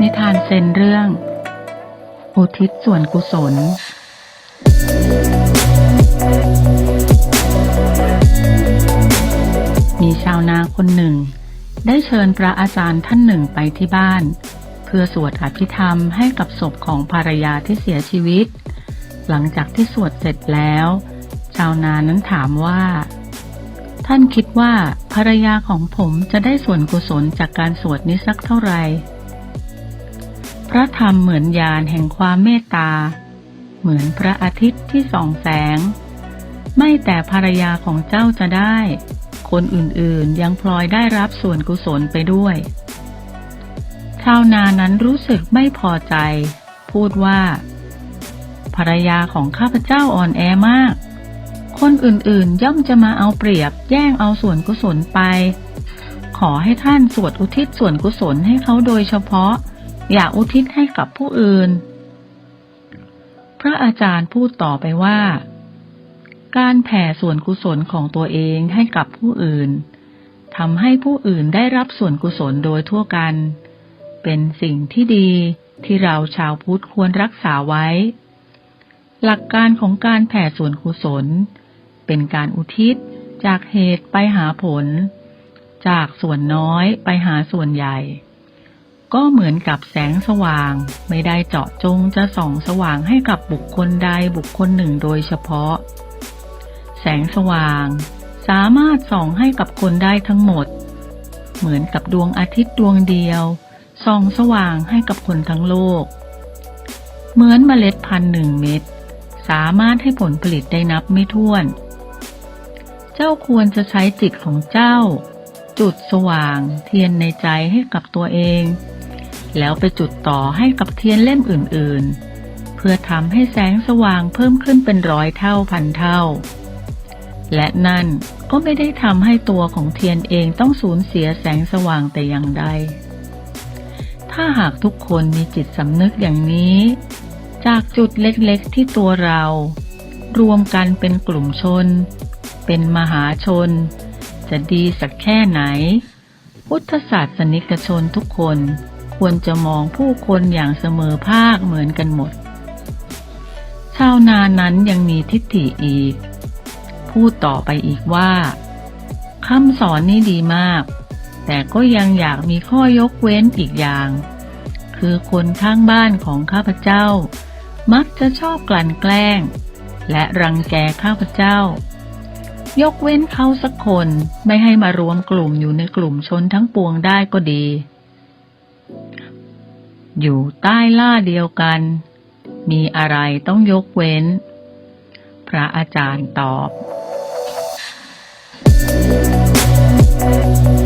นิทานเซนเรื่อง อุทิศส่วนกุศล มีชาวนาคนหนึ่ง ได้เชิญพระอาจารย์ท่านหนึ่งไปที่บ้าน เพื่อสวดอภิธรรมให้กับศพของภรรยาที่เสียชีวิต หลังจากที่สวดเสร็จแล้ว ชาวนานั้นถามว่า ท่านคิดว่าภรรยาของผมจะได้ส่วนกุศลจากการสวดนี้สักเท่าไหร่ พระธรรมเหมือนยานแห่งความเมตตา เหมือนพระอาทิตย์ที่ส่องแสง ไม่แต่ภรรยาของเจ้าจะได้ คนอื่นๆยังพลอยได้รับส่วนกุศลไปด้วย ชาวนานั้นรู้สึกไม่พอใจ พูดว่า ภรรยาของข้าพเจ้าอ่อนแอมาก คนอื่นๆย่อมจะมาเอาเปรียบแย่งเอาส่วนกุศลไป ขอให้ท่านสวดอุทิศส่วนกุศลให้เขาโดยเฉพาะ อย่าอุทิศให้กับผู้อื่น พระอาจารย์พูดต่อไปว่า การแผ่ส่วนกุศลของตัวเองให้กับผู้อื่นทำให้ผู้อื่นได้รับส่วนกุศลโดยทั่วกัน เป็นสิ่งที่ดีที่เราชาวพุทธควรรักษาไว้ หลักการของการแผ่ส่วนกุศล เป็นการอุทิศจากเหตุไปหาผล จากส่วนน้อยไปหาส่วนใหญ่ ก็เหมือนกับแสงสว่างไม่ได้เจาะจงจะส่องสว่างให้กับบุคคลใดบุคคลหนึ่งโดยเฉพาะ แสงสว่างสามารถส่องให้กับคนได้ทั้งหมด เหมือนกับดวงอาทิตย์ดวงเดียวส่องสว่างให้กับคนทั้งโลก เหมือนเมล็ดพันธุ์หนึ่งเม็ด สามารถให้ผลผลิตได้นับไม่ถ้วน เจ้าควรจะใช้จิตของเจ้า จุดสว่างเทียนในใจให้กับตัวเอง แล้วไปจุดต่อให้กับเทียนเล่มอื่น ๆ เพื่อทำให้แสงสว่างเพิ่มขึ้นเป็นร้อยเท่าพันเท่า และนั่นก็ไม่ได้ทำให้ตัวของเทียนเองต้องสูญเสียแสงสว่างแต่อย่างใด ถ้าหากทุกคนมีจิตสำนึกอย่างนี้ จากจุดเล็กๆที่ตัวเรา รวมกันเป็นกลุ่มชน เป็นมหาชน จะดีสักแค่ไหน พุทธศาสนิกชนทุกคนควรจะมองผู้คนอย่างเสมอภาคเหมือนกันหมด ชาวนานั้นยังมีทิฏฐิอีก พูดต่อไปอีกว่าคำสอนนี่ดีมาก แต่ก็ยังอยากมีข้อยกเว้นอีกอย่าง คือคนข้างบ้านของข้าพเจ้า มักจะชอบกลั่นแกล้ง และรังแกข้าพเจ้า ยกเว้นเขาสักคนไม่ให้มารวมกลุ่มอยู่ในกลุ่มชนทั้งปวงได้ก็ดี อยู่ใต้ล่าเดียวกัน มีอะไรต้องยกเว้น พระอาจารย์ตอบ Thank you.